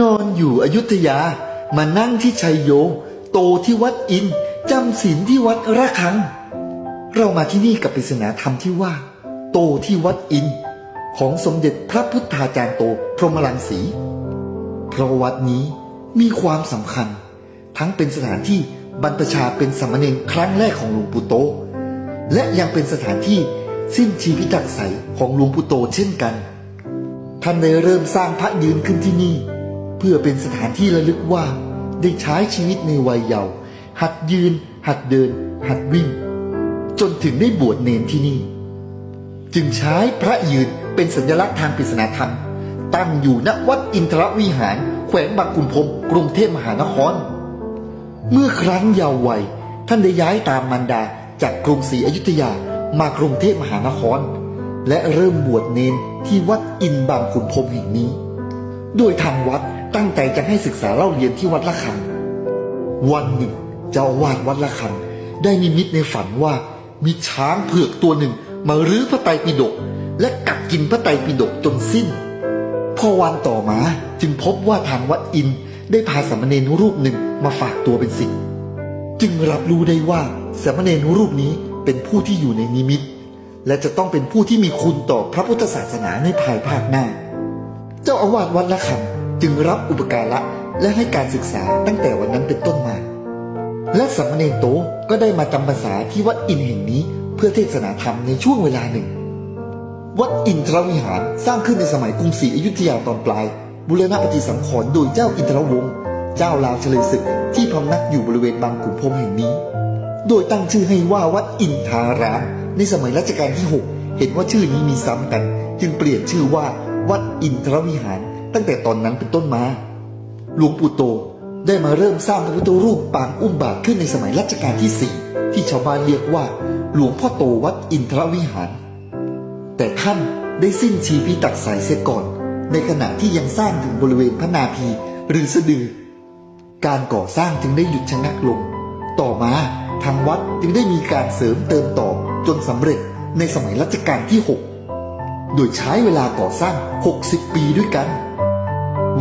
นอนอยู่อยุธยา มานั่งที่ชัยโย โตที่วัดอินจำศีลที่วัดระฆัง เรามาที่นี่กับปริศนาธรรมที่ว่า โตที่วัดอิน ของสมเด็จพระพุทธาจารย์โตพรหมรังสี เพราะวัดนี้มีความสำคัญ ทั้งเป็นสถานที่บรรพชาเป็นสามเณรครั้งแรกของหลวงปู่โต และยังเป็นสถานที่สิ้นชีวิตักใสของหลวงปู่โตเช่นกัน ท่านได้เริ่มสร้างพระยืนขึ้นที่นี่ พื่อเป็นสถานที่ระลึกว่า ได้ใช้ชีวิตในวัยเยาว์หัดยืน หัดเดิน หัดวิ่ง จนถึงได้บวชเนนที่นี่ จึงใช้พระยืนเป็นสัญลักษณ์ทางปริศนาธรรม ตั้งอยู่ณวัดอินทรวิหาร แขวงบางขุนพรมกรุงเทพมหานคร เมื่อครั้งเยาว์วัยท่านได้ย้ายตามมารดาจากกรุงศรีอยุธยามากรุงเทพมหานคร และเริ่มบวชเนนที่วัดอินบางขุนพรมแห่งนี้ โดยทางวัด ตั้งใจจะให้ศึกษาเล่าเรียนที่วัดละคัง วันหนึ่งเจ้าอาวาดวัดละคัง ได้นิมิตในฝันว่ามีช้างเผือกตัวหนึ่งมารื้อพระไตรปิฎกและกัดกินพระไตรปิฎกจนสิ้น พอวันต่อมาจึงพบว่าทางวัดอินได้พาสามเณรรูปหนึ่งมาฝากตัวเป็นศิษย์จึงรับรู้ได้ว่าสามเณรรูปนี้เป็นผู้ที่อยู่ในนิมิต และจะต้องเป็นผู้ที่มีคุณต่อพระพุทธศาสนาในภายภาคหน้า เจ้าอาวาสวัดละคัง จึงรับอุปการะและให้การศึกษาตั้งแต่วันนั้นเป็นต้นมา และสามเณรโตก็ได้มาจำพรรษาที่วัดอินแห่งนี้เพื่อเทศนาธรรมในช่วงเวลาหนึ่ง วัดอินทรวิหารสร้างขึ้นในสมัยกรุงศรีอยุธยาตอนปลาย บุรณปฏิสังขรณ์โดยเจ้าอินทรวงศ์เจ้าลาวเฉลยศึกที่พำนักอยู่บริเวณบางขุนพรมแห่งนี้ โดยตั้งชื่อให้ว่าวัดอินทารามในสมัยรัชกาลที่ 6 เห็นว่าชื่อนี้มีซ้ำกัน จึงเปลี่ยนชื่อว่าวัดอินทรวิหาร ตั้งแต่ตอนนั้นเป็นต้นมา หลวงปู่โตได้มาเริ่มสร้างพระพุทธรูปปางอุ้มบาทขึ้นในสมัยรัชกาลที่4ที่ชาวบ้านเรียกว่า หลวงพ่อโตวัดอินทรวิหาร แต่ท่านได้สิ้นชีพิตักสายเสียก่อน ในขณะที่ยังสร้างถึงบริเวณพระนาภีหรือสะดือ การก่อสร้างจึงได้หยุดชะงักลง ต่อมาทางวัดจึงได้มีการเสริมเติมต่อจนสำเร็จในสมัยรัชกาลที่ 6 โดยใช้เวลาก่อสร้าง 60 ปีด้วยกัน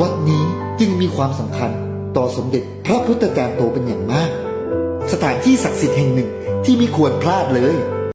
วัดนี้จึงมีความสำคัญต่อสมเด็จพระพุทธจารย์โตเป็นอย่างมาก สถานที่ศักดิ์สิทธิ์แห่งหนึ่งที่ไม่ควรพลาดเลย